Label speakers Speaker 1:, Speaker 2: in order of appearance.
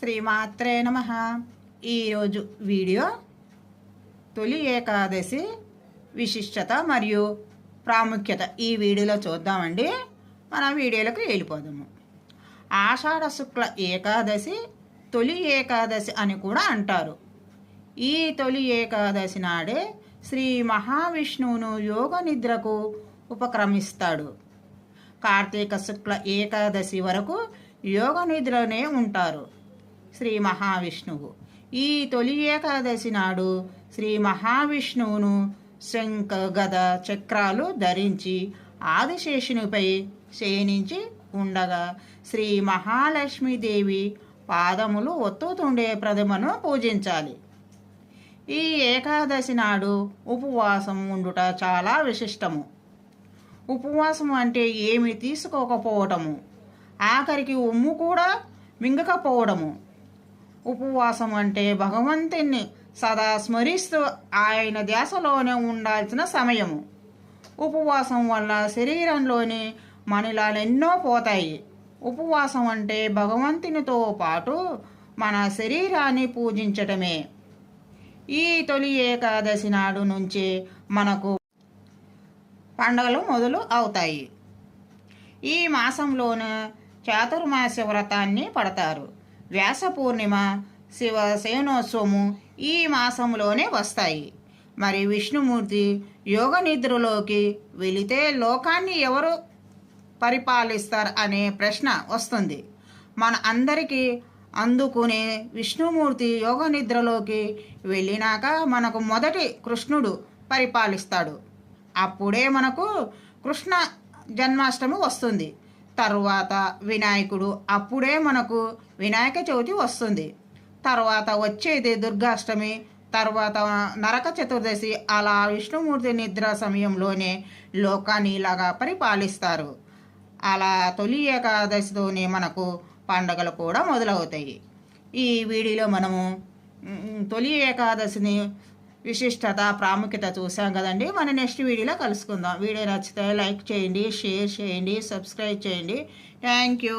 Speaker 1: శ్రీమాత్రే నమ. ఈరోజు వీడియో తొలి ఏకాదశి విశిష్టత మరియు ప్రాముఖ్యత. ఈ వీడియోలో చూద్దామండి. మన వీడియోలకు వెళ్ళిపోదాము. ఆషాఢ శుక్ల ఏకాదశి తొలి ఏకాదశి అని కూడా అంటారు. ఈ తొలి ఏకాదశి నాడే శ్రీ మహావిష్ణువును యోగ నిద్రకు ఉపక్రమిస్తాడు. కార్తీక శుక్ల ఏకాదశి వరకు యోగ నిద్రలోనే ఉంటారు. శ్రీ మహావిష్ణువు. ఈ తొలి ఏకాదశి నాడు శ్రీ మహావిష్ణువును శంఖ గద చక్రాలు ధరించి ఆదిశేషునిపై శయనించి ఉండగా శ్రీ మహాలక్ష్మీదేవి పాదములు ఒత్తుతుండే ప్రతిమను పూజించాలి. ఈ ఏకాదశి నాడు ఉపవాసం ఉండుట చాలా విశిష్టము. ఉపవాసం అంటే ఏమి తీసుకోకపోవటము. ఆఖరికి ఉమ్ము కూడా మింగకపోవడము. ఉపవాసం అంటే భగవంతుని సదా స్మరిస్తూ ఆయన ధ్యాసలోనే ఉండాల్సిన సమయము. ఉపవాసం వల్ల శరీరంలోని మనిలాలు పోతాయి. ఉపవాసం అంటే భగవంతునితో పాటు మన శరీరాన్ని పూజించటమే. ఈ తొలి ఏకాదశి నాడు నుంచి మనకు పండుగలు మొదలు అవుతాయి. ఈ మాసంలోనే చాతుర్మాస వ్రతాన్ని పడతారు. వ్యాస పూర్ణిమ శివ శయనోత్సవము ఈ మాసంలోనే వస్తాయి. మరి విష్ణుమూర్తి యోగ నిద్రలోకి వెళితే లోకాన్ని ఎవరు పరిపాలిస్తారు అనే ప్రశ్న వస్తుంది. మన అందరికీ అందుకునే విష్ణుమూర్తి యోగ నిద్రలోకి వెళ్ళినాక మనకు మొదటి కృష్ణుడు పరిపాలిస్తాడు. అప్పుడే మనకు కృష్ణ జన్మాష్టమి వస్తుంది. తర్వాత వినాయకుడు అప్పుడే మనకు వినాయక చవితి వస్తుంది. తర్వాత వచ్చేది దుర్గాష్టమి తర్వాత నరక చతుర్దశి. అలా విష్ణుమూర్తి నిద్ర సమయంలోనే లోకాన్ని ఇలాగా పరిపాలిస్తారు. అలా తొలి ఏకాదశితోనే మనకు పండగలు కూడా మొదలవుతాయి. ఈ వీడియోలో మనము తొలి ఏకాదశిని విశిష్టత ప్రాముఖ్యత చూసాం కదండి. మన నెక్స్ట్ వీడియోలో కలుసుకుందాం. వీడియో నచ్చితే లైక్ చేయండి షేర్ చేయండి సబ్స్క్రైబ్ చేయండి. Thank you.